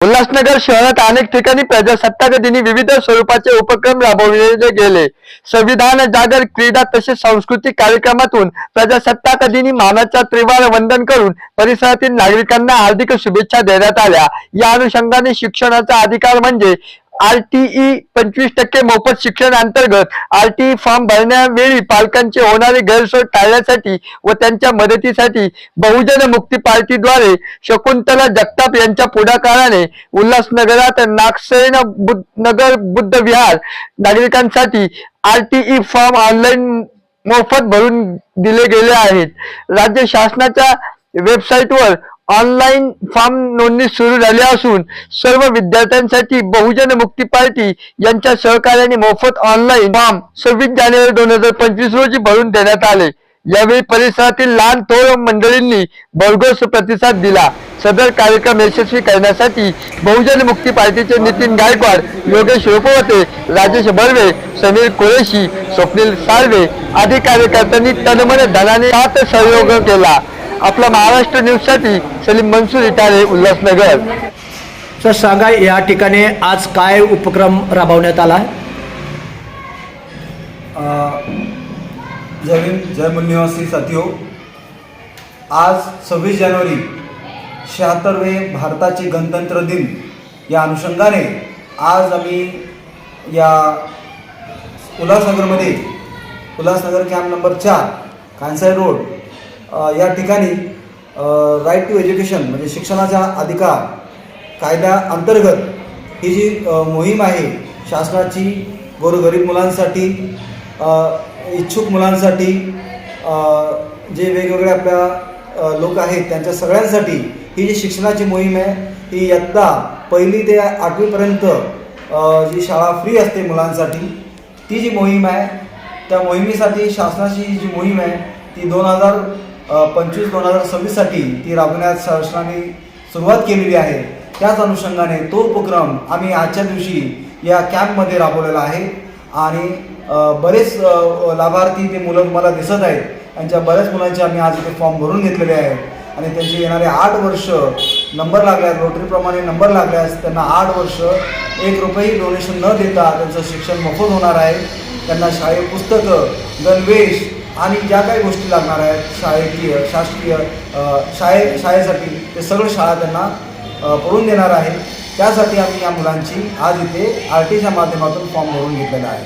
उल्हासनगर शहरात अनेक ठिकाणी प्रजासत्ताक दिनी विविध स्वरूपाचे उपक्रम राबवले गेले. संविधान जागर क्रीडा तसेच सांस्कृतिक कार्यक्रमातून प्रजासत्ताक दिनी मानाचा त्रिवार वंदन करून परिसरातील नागरिकांना हार्दिक शुभेच्छा देण्यात आल्या. या अनुषंगाने शिक्षणाचा अधिकार म्हणजे आरटीई पंचवीस टक्के मोफत शिक्षण अंतर्गत आरटीई फॉर्म भरण्यावेळी पालकांचे होणारे गैरसोय टाळण्यासाठी व त्यांच्या मदतीसाठी बहुजन मुक्ती पार्टीद्वारे शकुंतला जगताप यांच्या पुढाकाराने उल्हासनगरात नागसेन बुद्ध नगर बुद्ध विहार नागरिकांसाठी आरटीई फॉर्म ऑनलाईन मोफत भरून दिले गेले आहेत. राज्य शासनाच्या वेबसाईटवर ऑनलाईन फॉर्म नोंदणी सुरू झाली असून सर्व विद्यार्थ्यांसाठी बहुजन मुक्ती पार्टी यांच्या सहकार्याने मोफत ऑनलाईन फॉर्म सव्वीस जानेवारी दोन हजार पंचवीस रोजी भरून देण्यात आले. यावेळी परिसरातील लहान थोर मंडळींनी भरघोस प्रतिसाद दिला. सदर कार्यक्रम यशस्वी करण्यासाठी बहुजन मुक्ती पार्टीचे नितीन गायकवाड योगेश रोपवते राजेश बर्वे समीर कुरेशी स्वप्नील साळवे आदी कार्यकर्त्यांनी तनमन धनाने साथ सहयोग केला. आपला महाराष्ट्र न्यूजसाठी सलीम मनसूर इटारे उल्हासनगर. सर सांगा या ठिकाणी आज काय उपक्रम राबवण्यात आला अ, जय भीम जय मूल निवासी साथियो. आज सव्वीस जानेवारी शहात्तरवे भारताचे गणतंत्र दिन. या अनुषंगाने आज आम्ही या उल्हासनगरमध्ये उल्हासनगर कॅम्प नंबर चार कांसाई रोड या ठिकाणी राईट टू एज्युकेशन म्हणजे शिक्षणाचा अधिकार कायद्या अंतर्गत ही जी मोहीम आहे शासनाची गोरगरीब मुलांसाठी इच्छुक मुलांसाठी जे वेगवेगळे आपल्या लोक आहेत त्यांच्या सगळ्यांसाठी ही जी शिक्षणाची मोहीम आहे ही इयत्ता पहिली ते आठवीपर्यंत जी शाळा फ्री असते मुलांसाठी ती जी मोहीम आहे त्या मोहिमेसाठी शासनाची जी मोहीम आहे ती दोन हजार पंचवीस दोन हजार सव्वीससाठी ती राबवण्यास शासनाने सुरुवात केलेली आहे. त्याच अनुषंगाने तो उपक्रम आम्ही आजच्या दिवशी या कॅम्पमध्ये राबवलेला आहे. आणि बरेच लाभार्थी ते मुलं मला दिसत आहेत. त्यांच्या बऱ्याच मुलांचे आम्ही आज इथे फॉर्म भरून घेतलेले आहेत. आणि त्यांचे येणारे आठ वर्ष नंबर लागल्यास रोटरीप्रमाणे नंबर लागल्यास त्यांना आठ वर्ष एक रुपयेही डोनेशन न देता त्यांचं शिक्षण मोफत होणार आहे. त्यांना शाळेत पुस्तकं गणवेश आणि ज्या काही गोष्टी लागणार आहेत शाळेकीय शासकीय शाळे शाळेसाठी ते सगळं शाळा त्यांना भरून पडून देणार आहे. त्यासाठी आम्ही या मुलांची आज इथे आर टीच्या माध्यमातून फॉर्म भरून घेतलेला आहे.